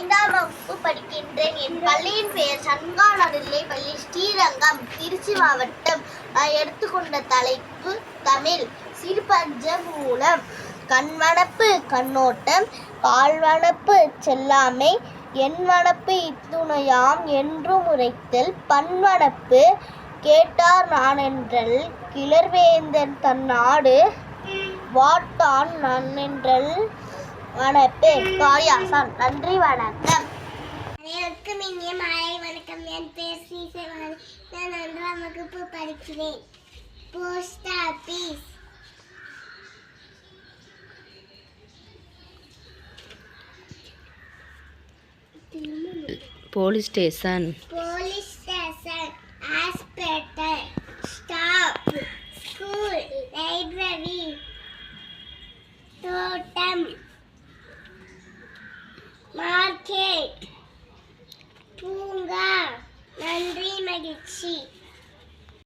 ஐந்தாம் வகுப்பு படிக்கின்றேன். என் பள்ளியின் பெயர் சங்கா நடுநிலை பள்ளி ஸ்ரீரங்கம் திருச்சி மாவட்டம். எடுத்துக்கொண்ட தலைப்பு தமிழ். சிறுபஞ்ச மூலம் கண்வனப்பு கண்ணோட்டம். பால்வனப்பு செல்லாமை. என்வனப்பு இத்துணையாம். என்றும் உரைத்தல் பண்வனப்பு கேட்டார் நானென்றல். கிளர்வேந்தன் தன் நாடு வாட்டான் நன்னென்றல். வனப்பு காளியாசான் நன்றி வணக்கம். அனைவருக்கும் இனிய மாலை வணக்கம். என் பேர் ஸ்ரீசேவானி. நான் ஒன்றாம் வகுப்பு படிக்கிறேன். Post office police station police station hospital stop school library தோட்டம். பூங்கா நன்றி மகிழ்ச்சி.